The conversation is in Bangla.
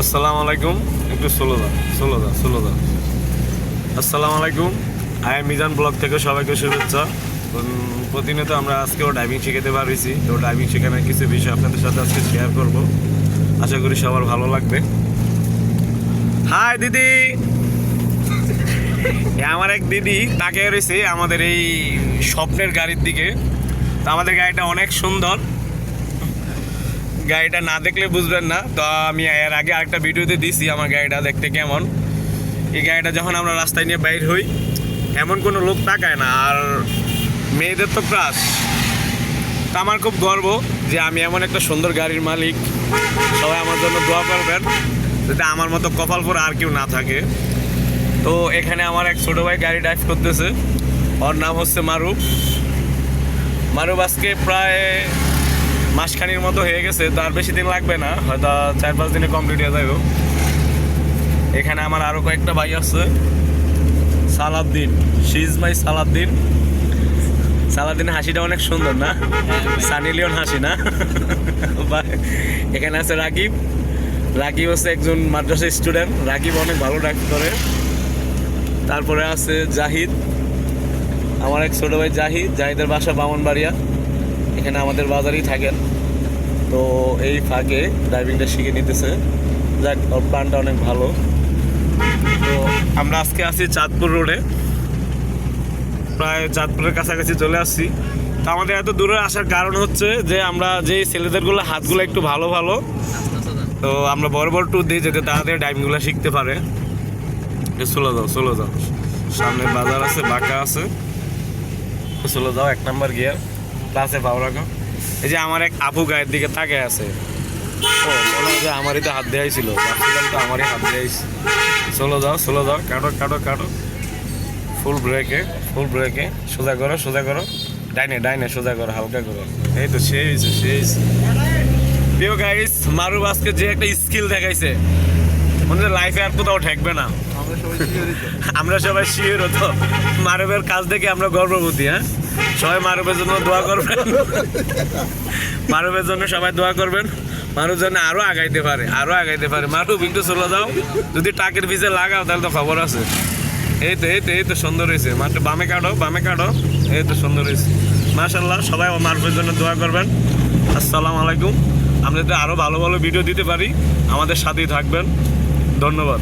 আসসালামু আলাইকুম। একটু ষোলো দা ষোলো দা ষোলো দা আসসালামু আলাইকুম। আই মিজান ব্লগ থেকে সবাইকে শুভেচ্ছা। প্রতিনিয়ত আমরা আজকেও ড্রাইভিং শিখাতে পারছি। তো ড্রাইভিং শেখানোর কিছু বিষয় আপনাদের সাথে আজকে শেয়ার করব। আশা করি সবার ভালো লাগবে। হাই দিদি! আমার এক দিদি তাকে রয়েছে আমাদের এই স্বপ্নের গাড়ির দিকে। তো আমাদের গাড়িটা অনেক সুন্দর। গাড়িটা না দেখলে বুঝবেন না। তো আমি এর আগে আরেকটা ভিডিওতে দিছি আমার গাড়িটা দেখতে কেমন। এই গাড়িটা যখন আমরা রাস্তায় নিয়ে বাইর হই, এমন কোনো লোক তাকায় না। আর মেয়েদের তো ক্রাশ তা আমার খুব গর্ব যে আমি এমন একটা সুন্দর গাড়ির মালিক। সবাই আমার জন্য দোয়া করবেন, যাতে আমার মতো কপাল পরে আর কেউ না থাকে। তো এখানে আমার এক ছোটো ভাই গাড়ি ড্রাইভ করতেছে। ওর নাম হচ্ছে মারুফ। মারুফ আজকে প্রায় মাসখানির মতো হয়ে গেছে তার বেশি দিন লাগবে না, হয়তো চার পাঁচ দিনে কমপ্লিট হয়ে যাবে এখানে আমার আরও কয়েকটা ভাই আছে। সালাদ্দিন শিজ মাই সালাদ্দিন সালাদ্দিনের হাসিটা অনেক সুন্দর না? সানি লিওন হাসি না? এখানে আছে রাকিব। রাকিব হচ্ছে একজন মাদ্রাসা স্টুডেন্ট রাকিব অনেক ভালো ডাক করে। তারপরে আছে জাহিদ। আমার এক ছোট ভাই জাহিদ, জাহিদের বাসা বামনবাড়িয়া। এখানে আমাদের বাজারেই থাকেন তো এই ফাঁকে ড্রাইভিংটা শিখে নিতেছে। যাক, ওর প্ল্যানটা অনেক ভালো। তো আমরা আজকে আছি চাঁদপুর রোডে। প্রায় চাঁদপুরের কাছাকাছি চলে আসছি। তো আমাদের এত দূরে আসার কারণ হচ্ছে যে, আমরা যে ছেলেদেরগুলো হাতগুলো একটু ভালো ভালো, তো আমরা বড় বড় ট্যুর দিই যাতে তাড়াতাড়ি ড্রাইভিংগুলো শিখতে পারে। চলে যাও চলে যাও। সামনে বাজার আছে, বাঁকা আছে। চলে যাও, এক নাম্বার গিয়ার ক্লাসে ভালো রাখো এই যে আমার এক আপু গায়ের দিকে তাকে আছে। ও যে আমারই তো হাত দেওয়াই ছিল ভাবছিলাম তো আমারই হাত দেওয়াইছি চলো যাও চলো যাও। কাটো কাটো কাটো। ফুল ব্রেকে ফুল ব্রেকে সোজা করো সোজা করো। ডাইনে ডাইনে সোজা করো হালকা করো। এই তো সেই হয়েছে সেই হয়েছে প্রিয় গাইস মারু আজকে যে একটা স্কিল দেখাইছে। মনে লাইফে আর কোথাও ঠেকবে না। আমরা সবাই শিওর হতো মারুবের কাজ দেখে আমরা গর্ববতী হ্যাঁ? সবাই মারবের জন্য দোয়া করবেন। মারবের জন্য সবাই দোয়া করবেন। মারুর জন্য আরও আগাইতে পারে, আরও আগাইতে পারে। মারু একটু চলে যাও। যদি টাকের পিছে লাগাও, তাহলে তো খবর আছে। এই তো এই তো এই তো সুন্দর হয়েছে। মাত্র বামে কাটো বামে কাটো। এই তো সুন্দর হয়েছে। মাশাল্লাহ সবাই মারুফের জন্য দোয়া করবেন। আসসালামু আলাইকুম। আমরা যাতে আরও ভালো ভালো ভিডিও দিতে পারি। আমাদের সাথেই থাকবেন। ধন্যবাদ।